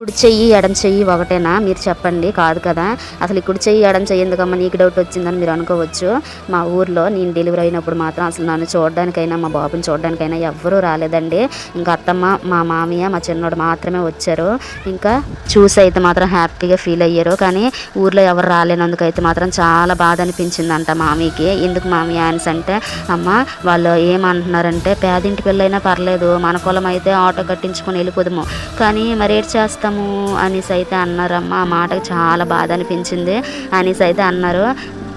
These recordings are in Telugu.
కుడి చెయ్యి ఎడం చెయ్యి ఒకటేనా? మీరు చెప్పండి. కాదు కదా. అసలు ఈ కుడి చెయ్యి ఎడం చెయ్యి ఎందుకమ్మా? నీకు డౌట్ వచ్చిందని మీరు అనుకోవచ్చు. మా ఊర్లో నేను డెలివరీ అయినప్పుడు మాత్రం అసలు నన్ను చూడడానికైనా మా బాబుని చూడడానికైనా ఎవ్వరూ రాలేదండి. ఇంకా అత్తమ్మ మా మామయ్య మా చిన్నోడు మాత్రమే వచ్చారు. ఇంకా చూసి అయితే మాత్రం హ్యాపీగా ఫీల్ అయ్యారు. కానీ ఊర్లో ఎవరు రాలేనందుకు అయితే మాత్రం చాలా బాధ అనిపించిందంట మామయ్యకి. ఎందుకు మామయ్య అని అంటే అమ్మ వాళ్ళు ఏమంటున్నారంటే పేదింటి పిల్లైనా పర్లేదు. మన కులం అయితే ఆటో కట్టించుకొని వెళ్ళిపోదాము. కానీ మరి ఏం చేస్తాము అనేసి అయితే అన్నారమ్మ ఆ మాటకు చాలా బాధ అనిపించింది. అనేసి అయితే అన్నారు.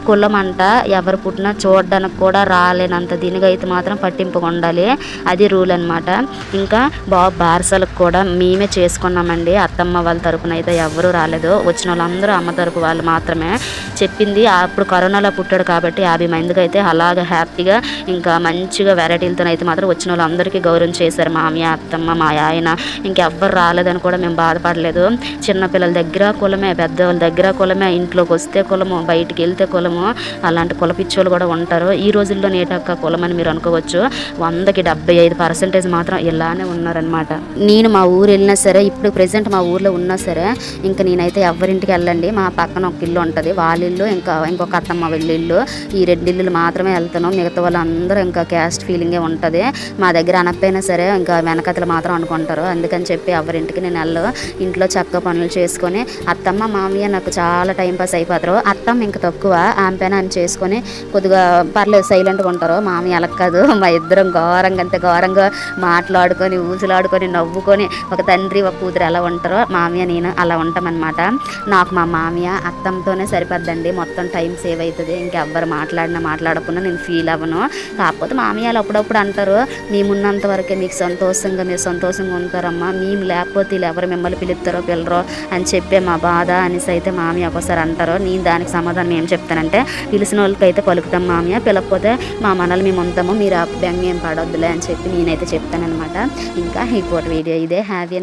కులమంట ఎవరు పుట్టినా చూడడానికి కూడా రాలేనంత దీనిగా అయితే మాత్రం పట్టింపుగా ఉండాలి అది రూల్ అనమాట ఇంకా బాబు బారసలకు కూడా మేమే చేసుకున్నామండి. అత్తమ్మ వాళ్ళ తరపున అయితే ఎవరు రాలేదు. వచ్చిన వాళ్ళందరూ అమ్మ తరపు వాళ్ళు మాత్రమే చెప్పింది. అప్పుడు కరోనాలో పుట్టాడు కాబట్టి యాభై మందికి అయితే అలాగ హ్యాపీగా ఇంకా మంచిగా వెరైటీలతో అయితే మాత్రం వచ్చిన వాళ్ళందరికీ గౌరవం చేశారు. మామయ్య అత్తమ్మ మా ఆయన ఇంకెవ్వరు రాలేదని కూడా మేము బాధపడలేదు. చిన్నపిల్లల దగ్గర కులమే పెద్దవాళ్ళ దగ్గర కులమే ఇంట్లోకి వస్తే కులము బయటికి వెళ్తే కులము అలాంటి కులపిచ్చోళ్ళు కూడా ఉంటారు. ఈ రోజుల్లో నేటక్క కులం అని మీరు అనుకోవచ్చు. వందకి డెబ్బై ఐదు పర్సెంటేజ్ మాత్రం ఇలానే ఉన్నారనమాట నేను మా ఊరు వెళ్ళినా సరే ఇప్పుడు ప్రెసెంట్ మా ఊర్లో ఉన్నా సరే ఇంకా నేనైతే ఎవరింటికి వెళ్ళండి. మా పక్కన ఒక ఇల్లు ఉంటుంది. వాళ్ళ ఇల్లు ఇంకా ఇంకొక అత్తమ్మ వెళ్ళి ఇల్లు. ఈ రెండు ఇల్లులు మాత్రమే వెళ్తాను మిగతా వాళ్ళందరూ ఇంకా క్యాస్ట్ ఫీలింగే ఉంటుంది. మా దగ్గర అనకపోయినా సరే ఇంకా వెనకతలు మాత్రం అనుకుంటారు. అందుకని చెప్పి ఎవరింటికి నేను వెళ్ళను. ఇంట్లో చక్క పనులు చేసుకొని అత్తమ్మ మామయ్య నాకు చాలా టైం పాస్ అయిపోతారు. అత్తమ్మ ఇంకా తక్కువ. ఆ ఆమెపైన ఆమె చేసుకొని కొద్దిగా పర్లేదు సైలెంట్గా ఉంటారు. మామి అలా కాదు మా ఇద్దరం ఘోరంగా అంతే ఘోరంగా మాట్లాడుకొని ఊసులాడుకొని నవ్వుకొని ఒక తండ్రి ఒక కూతురు ఎలా ఉంటారో మామయ్య నేను అలా ఉంటామన్నమాట. నాకు మా మామయ్య అత్తంతోనే సరిపోద్దండి. మొత్తం టైం సేవ్ అవుతుంది ఇంకెవ్వరు మాట్లాడినా మాట్లాడకుండా నేను ఫీల్ అవ్వను. కాకపోతే మామయ్యలు అప్పుడప్పుడు అంటారు మేమున్నంత వరకే మీకు సంతోషంగా మీరు సంతోషంగా ఉంటారమ్మా. మేము లేకపోతే వీళ్ళు ఎవరు మిమ్మల్ని పిలుస్తారో పిల్లరో అని చెప్పే మా బాధ అనేసి అయితే మామయ్య ఒకసారి అంటారు. నేను దానికి సమాధానం ఏం చెప్తానంటే పిలిచిన వాళ్ళకి అయితే పలుకుతాం మామయ్య. పిలకపోతే మా మనల్ని మేము ఉంటాము మీరు ఆ బెంగ ఏం పడొద్దులే అని చెప్పి నేనైతే చెప్తానమాట ఇంకా ఈ పూట వీడియో ఇదే. హ్యాపీ